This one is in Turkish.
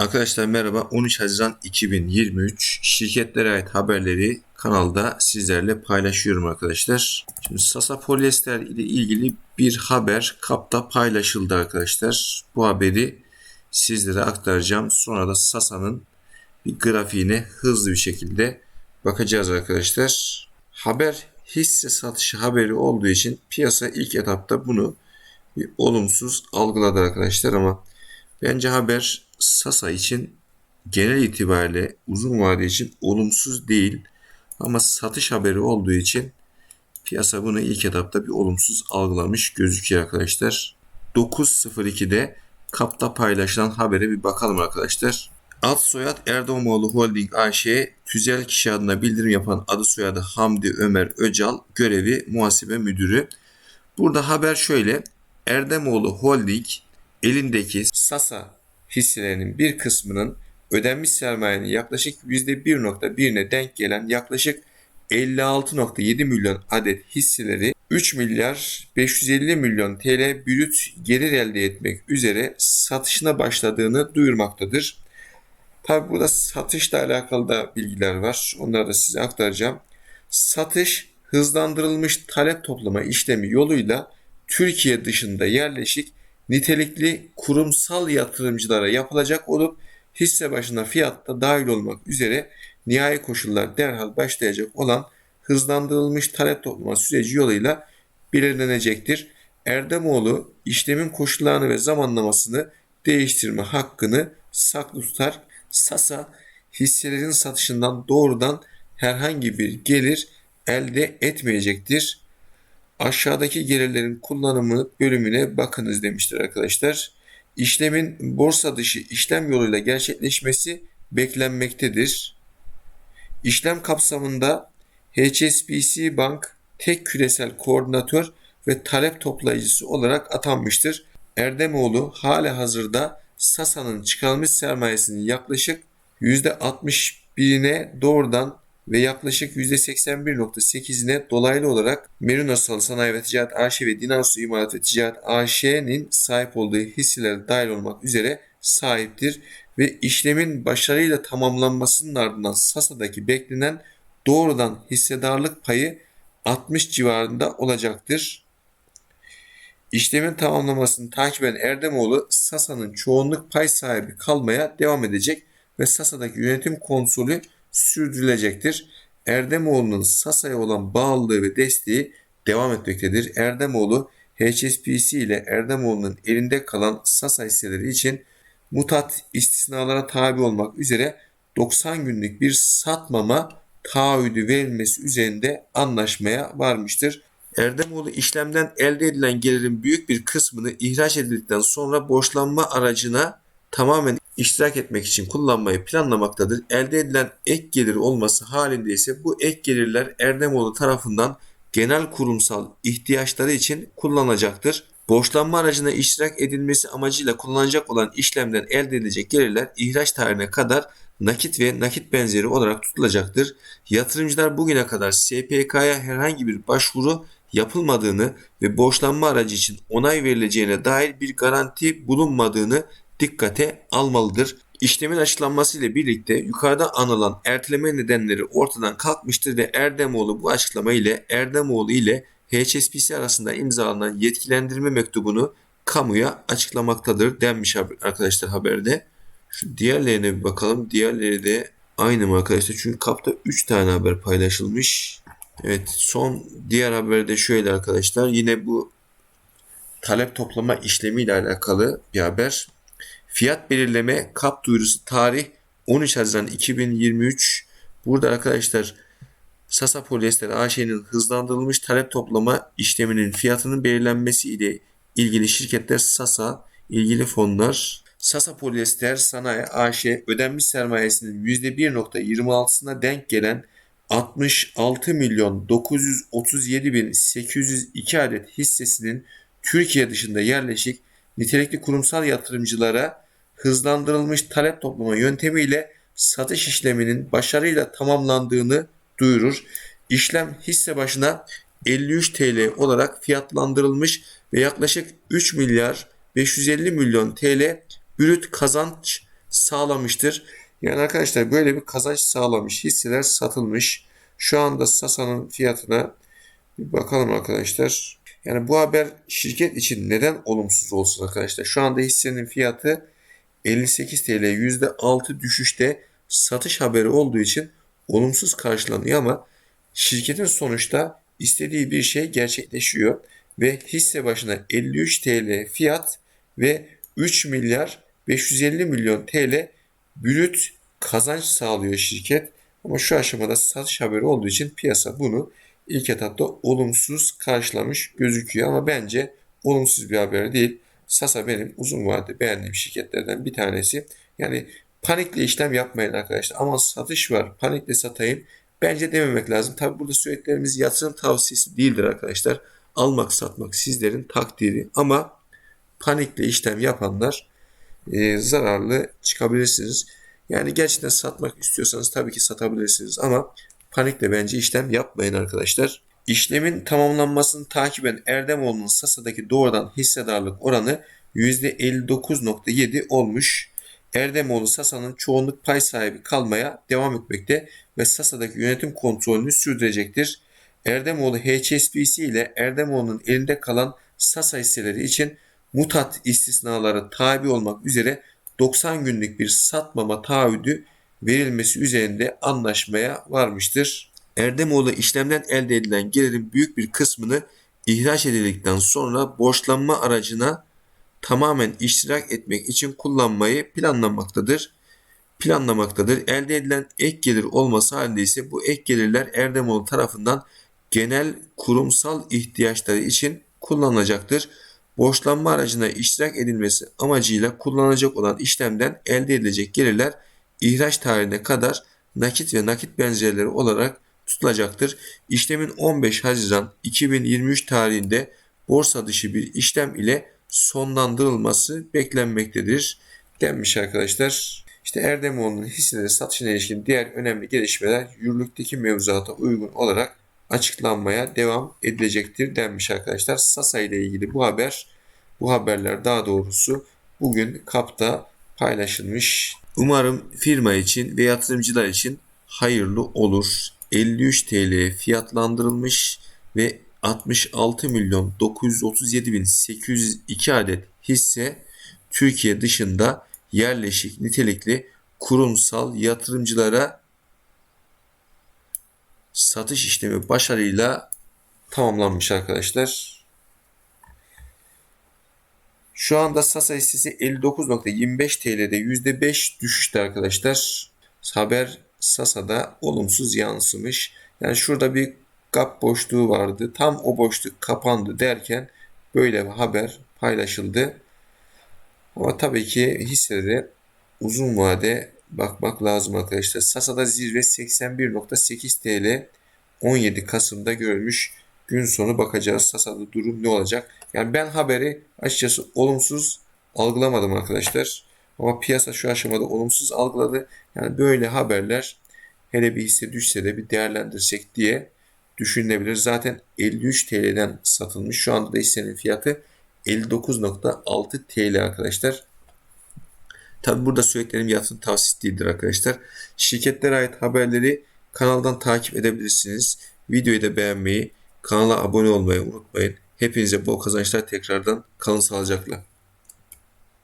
Arkadaşlar merhaba. 13 Haziran 2023 şirketlere ait haberleri kanalda sizlerle paylaşıyorum arkadaşlar. Şimdi Sasa Polyester ile ilgili bir haber kapta paylaşıldı arkadaşlar. Bu haberi sizlere aktaracağım. Sonra da Sasa'nın bir grafiğine hızlı bir şekilde bakacağız arkadaşlar. Haber hisse satışı haberi olduğu için piyasa ilk etapta bunu bir olumsuz algıladı arkadaşlar ama bence haber Sasa için genel itibariyle uzun vade için olumsuz değil ama satış haberi olduğu için piyasa bunu ilk etapta bir olumsuz algılamış gözüküyor arkadaşlar. 9.02'de kapta paylaşılan habere bir bakalım arkadaşlar. Ad soyad Erdoğmoğlu Holding AŞ tüzel kişi adına bildirim yapan adı soyadı Hamdi Ömer Öcal görevi muhasebe müdürü. Burada haber şöyle. Erdemoğlu Holding elindeki Sasa hisselerinin bir kısmının ödenmiş sermayenin yaklaşık %1.1'ine denk gelen yaklaşık 56.7 milyon adet hisseleri 3 milyar 550 milyon TL brüt gelir elde etmek üzere satışına başladığını duyurmaktadır. Tabi burada satışla alakalı da bilgiler var. Onları da size aktaracağım. Satış hızlandırılmış talep toplama işlemi yoluyla Türkiye dışında yerleşik nitelikli kurumsal yatırımcılara yapılacak olup hisse başına fiyatta dahil olmak üzere nihai koşullar derhal başlayacak olan hızlandırılmış talep toplama süreci yoluyla belirlenecektir. Erdemoğlu işlemin koşullarını ve zamanlamasını değiştirme hakkını saklı tutar. Sasa hisselerin satışından doğrudan herhangi bir gelir elde etmeyecektir. Aşağıdaki gelirlerin kullanımı bölümüne bakınız demiştir arkadaşlar. İşlemin borsa dışı işlem yoluyla gerçekleşmesi beklenmektedir. İşlem kapsamında HSBC Bank tek küresel koordinatör ve talep toplayıcısı olarak atanmıştır. Erdemoğlu hala hazırda Sasa'nın çıkarılmış sermayesinin yaklaşık %61'ine doğrudan ve yaklaşık %81.8'ine dolaylı olarak Merunasal Sanayi ve Ticaret AŞ ve Dinarsu İmalat ve Ticaret AŞ'nin sahip olduğu hisseler dahil olmak üzere sahiptir ve işlemin başarıyla tamamlanmasının ardından Sasa'daki beklenen doğrudan hissedarlık payı 60 civarında olacaktır. İşlemin tamamlamasını takip eden Erdemoğlu Sasa'nın çoğunluk pay sahibi kalmaya devam edecek ve Sasa'daki yönetim konsolü sürdürülecektir. Erdemoğlu'nun Sasa'ya olan bağlılığı ve desteği devam etmektedir. Erdemoğlu HSBC ile Erdemoğlu'nun elinde kalan Sasa hisseleri için mutat istisnalara tabi olmak üzere 90 günlük bir satmama taahhüdü verilmesi üzerinde anlaşmaya varmıştır. Erdemoğlu işlemden elde edilen gelirin büyük bir kısmını ihraç edildikten sonra borçlanma aracına tamamen iştirak etmek için kullanmayı planlamaktadır. Elde edilen ek gelir olması halinde ise bu ek gelirler Erdemoğlu tarafından genel kurumsal ihtiyaçları için kullanılacaktır. Borçlanma aracına iştirak edilmesi amacıyla kullanacak olan işlemden elde edilecek gelirler ihraç tarihine kadar nakit ve nakit benzeri olarak tutulacaktır. Yatırımcılar bugüne kadar SPK'ya herhangi bir başvuru yapılmadığını ve borçlanma aracı için onay verileceğine dair bir garanti bulunmadığını dikkate almalıdır. İşlemin açıklanması ile birlikte yukarıda anılan erteleme nedenleri ortadan kalkmıştır ve Erdemoğlu bu açıklama ile Erdemoğlu ile HSBC arasında imzalanan yetkilendirme mektubunu kamuya açıklamaktadır denmiş arkadaşlar haberde. Şu diğerlerine bir bakalım. Diğerleri de aynı mı arkadaşlar? Çünkü kapta 3 tane haber paylaşılmış. Evet son diğer haberde şöyle arkadaşlar. Yine bu talep toplama işlemiyle alakalı bir haber. Fiyat belirleme kap duyurusu tarih 13 Haziran 2023. Burada arkadaşlar Sasa Polyester AŞ'nin hızlandırılmış talep toplama işleminin fiyatının belirlenmesi ile ilgili şirketler Sasa, ilgili fonlar Sasa Polyester Sanayi AŞ ödenmiş sermayesinin %1.26'sına denk gelen 66 milyon 937 bin 802 adet hissesinin Türkiye dışında yerleşik nitelikli kurumsal yatırımcılara hızlandırılmış talep toplama yöntemiyle satış işleminin başarıyla tamamlandığını duyurur. İşlem hisse başına 53 TL olarak fiyatlandırılmış ve yaklaşık 3 milyar 550 milyon TL brüt kazanç sağlamıştır. Yani arkadaşlar böyle bir kazanç sağlamış. Hisseler satılmış. Şu anda Sasa'nın fiyatına bir bakalım arkadaşlar. Yani bu haber şirket için neden olumsuz olsun arkadaşlar? Şu anda hissenin fiyatı 58 TL %6 düşüşte satış haberi olduğu için olumsuz karşılanıyor ama şirketin sonuçta istediği bir şey gerçekleşiyor ve hisse başına 53 TL fiyat ve 3 milyar 550 milyon TL brüt kazanç sağlıyor şirket. Ama şu aşamada satış haberi olduğu için piyasa bunu ilk etapta olumsuz karşılamış gözüküyor ama bence olumsuz bir haber değil. Sasa benim uzun vadede beğendiğim şirketlerden bir tanesi. Yani panikle işlem yapmayın arkadaşlar. Ama satış var, panikle satayım. Bence dememek lazım. Tabi burada söylediklerimiz yatırım tavsiyesi değildir arkadaşlar. Almak satmak sizlerin takdiri ama panikle işlem yapanlar e, zararlı çıkabilirsiniz. Yani gerçekten satmak istiyorsanız tabii ki satabilirsiniz ama panikle bence işlem yapmayın arkadaşlar. İşlemin tamamlanmasını takip eden Erdemoğlu'nun Sasa'daki doğrudan hissedarlık oranı %59.7 olmuş. Erdemoğlu Sasa'nın çoğunluk pay sahibi kalmaya devam etmekte ve Sasa'daki yönetim kontrolünü sürdürecektir. Erdemoğlu HSBC ile Erdemoğlu'nun elinde kalan Sasa hisseleri için mutat istisnaları tabi olmak üzere 90 günlük bir satmama taahhüdü verilmesi üzerinde anlaşmaya varmıştır. Erdemoğlu işlemden elde edilen gelirin büyük bir kısmını ihraç edildikten sonra borçlanma aracına tamamen iştirak etmek için kullanmayı planlamaktadır. Planlamaktadır. Elde edilen ek gelir olması halinde ise bu ek gelirler Erdemoğlu tarafından genel kurumsal ihtiyaçları için kullanılacaktır. Borçlanma aracına iştirak edilmesi amacıyla kullanılacak olan işlemden elde edilecek gelirler ihraç tarihine kadar nakit ve nakit benzerleri olarak tutulacaktır. İşlemin 15 Haziran 2023 tarihinde borsa dışı bir işlem ile sonlandırılması beklenmektedir denmiş arkadaşlar. İşte Erdemoğlu'nun hisseleri satışına ilişkin diğer önemli gelişmeler yürürlükteki mevzuata uygun olarak açıklanmaya devam edilecektir denmiş arkadaşlar. Sasa ile ilgili bu haber, bu haberler daha doğrusu bugün KAP'ta paylaşılmış. Umarım firma için ve yatırımcılar için hayırlı olur. 53 TL fiyatlandırılmış ve 66 milyon 937 bin 802 adet hisse Türkiye dışında yerleşik nitelikli kurumsal yatırımcılara satış işlemi başarıyla tamamlanmış arkadaşlar. Şu anda Sasa hissesi 59.25 TL'de %5 düşüşte arkadaşlar. Haber Sasa'da olumsuz yansımış. Yani şurada bir gap boşluğu vardı. Tam o boşluk kapandı derken böyle bir haber paylaşıldı. Ama tabii ki hisselere uzun vade bakmak lazım arkadaşlar. Sasa'da zirve 81.8 TL 17 Kasım'da görülmüş. Gün sonu bakacağız Sasa'da durum ne olacak. Yani ben haberi açıkçası olumsuz algılamadım arkadaşlar. Ama piyasa şu aşamada olumsuz algıladı. Yani böyle haberler hele bir hisse düşse de bir değerlendirsek diye düşünülebilir. Zaten 53 TL'den satılmış. Şu anda da hissenin fiyatı 59.6 TL arkadaşlar. Tabi burada söylediklerim yatırım tavsiyesi değildir arkadaşlar. Şirketlere ait haberleri kanaldan takip edebilirsiniz. Videoyu da beğenmeyi, kanala abone olmayı unutmayın. Hepinize bol kazançlar tekrardan kalın sağlıcakla.